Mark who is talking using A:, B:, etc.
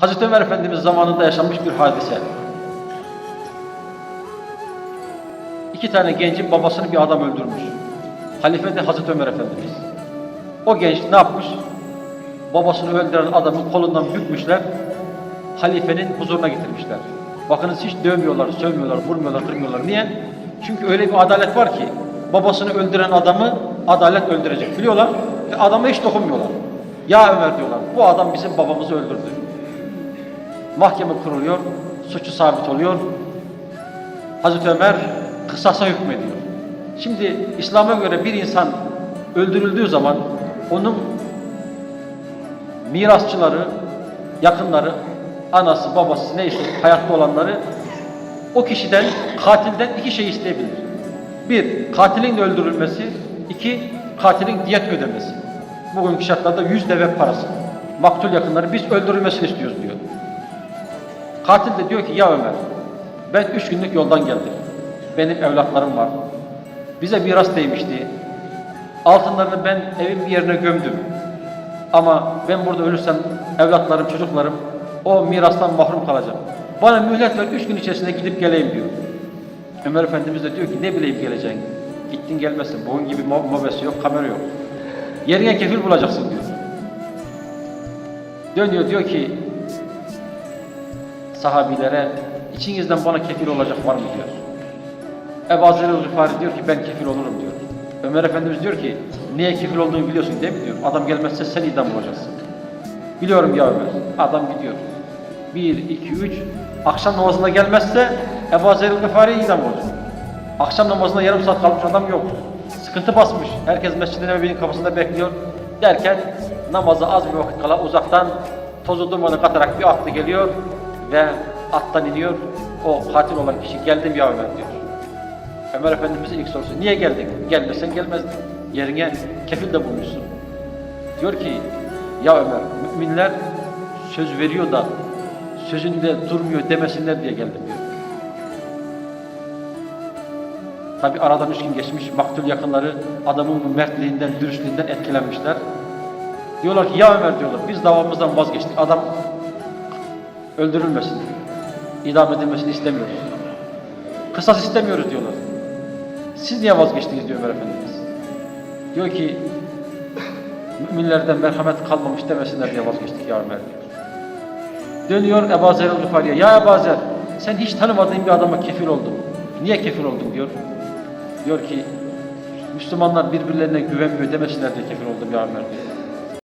A: Hazreti Ömer Efendimiz zamanında yaşanmış bir hadise. İki tane gencin babasını bir adam öldürmüş. Halife de Hazreti Ömer Efendimiz. O genç ne yapmış? Babasını öldüren adamın kolundan bükmüşler, halifenin huzuruna getirmişler. Bakınız hiç dövmüyorlar, sövmüyorlar, vurmuyorlar, kırmıyorlar. Niye? Çünkü öyle bir adalet var ki, babasını öldüren adamı adalet öldürecek biliyorlar adama hiç dokunmuyorlar. Ya Ömer diyorlar, bu adam bizim babamızı öldürdü. Mahkeme kuruluyor, suçu sabit oluyor. Hazreti Ömer kısasa hükmediyor. Şimdi İslam'a göre bir insan öldürüldüğü zaman onun mirasçıları, yakınları, anası, babası neyse hayatta olanları o kişiden, katilden iki şey isteyebilir. Bir, katilin de öldürülmesi. iki katilin diyet ödemesi. Bugünkü şartlarda yüz deve parası. Maktul yakınları biz öldürülmesini istiyoruz diyor. Katil de diyor ki ya Ömer ben üç günlük yoldan geldim. Benim evlatlarım var. Bize miras değmişti. Altınlarını ben evin bir yerine gömdüm. Ama ben burada ölürsem evlatlarım, çocuklarım o mirastan mahrum kalacak. Bana mühlet ver, üç gün içerisinde gidip geleyim diyor. Ömer Efendimiz de diyor ki ne bileyim geleceğin. Gittin gelmezsin. Bugün gibi mob mobesi yok, kamera yok. Yerine kefil bulacaksın diyor. Dönüyor diyor ki sahabilere içinizden bana kefil olacak var mı diyor. Ebu Zer Gıfari diyor ki ben kefil olurum diyor. Ömer Efendimiz diyor ki niye kefil olduğunu biliyorsun değil mi diyor. Adam gelmezse sen idam olacaksın. Biliyorum ya Ömer. Adam gidiyor. Bir, iki, üç. Akşam namazına gelmezse Ebu Zer Gıfari idam olacak. Akşam namazına yarım saat kalmış adam yok. Sıkıntı basmış. Herkes Mescid-i Nebevi'nin kapısında bekliyor. Derken namaza az bir vakit kala uzaktan tozu dumanı katarak bir aklı geliyor ve attan iniyor. O katil olan kişi geldim ya Ömer diyor. Ömer Efendimiz'in ilk sorusu niye geldin? Gelmesen gelmezdin. Yerine kefil de bulmuşsun. Diyor ki ya Ömer müminler söz veriyor da sözünde durmuyor demesinler diye geldim diyor. Tabi aradan üç gün geçmiş maktul yakınları adamın bu mertliğinden, dürüstlüğünden etkilenmişler. Diyorlar ki ya Ömer diyorlar biz davamızdan vazgeçtik. Adam öldürülmesin. idam edilmesini istemiyoruz. Kısas istemiyoruz diyorlar. Siz niye vazgeçtiniz diyor Ömer Efendimiz. Diyor ki müminlerden merhamet kalmamış demesinler diye vazgeçtik ya Ömer diyor. Dönüyor Ebu Zer. Ya Ebu Zer sen hiç tanımadığın bir adama kefil oldun. Niye kefil oldun diyor. Diyor ki Müslümanlar birbirlerine güvenmiyor demesinler diye kefil oldum ya Ömer diyor.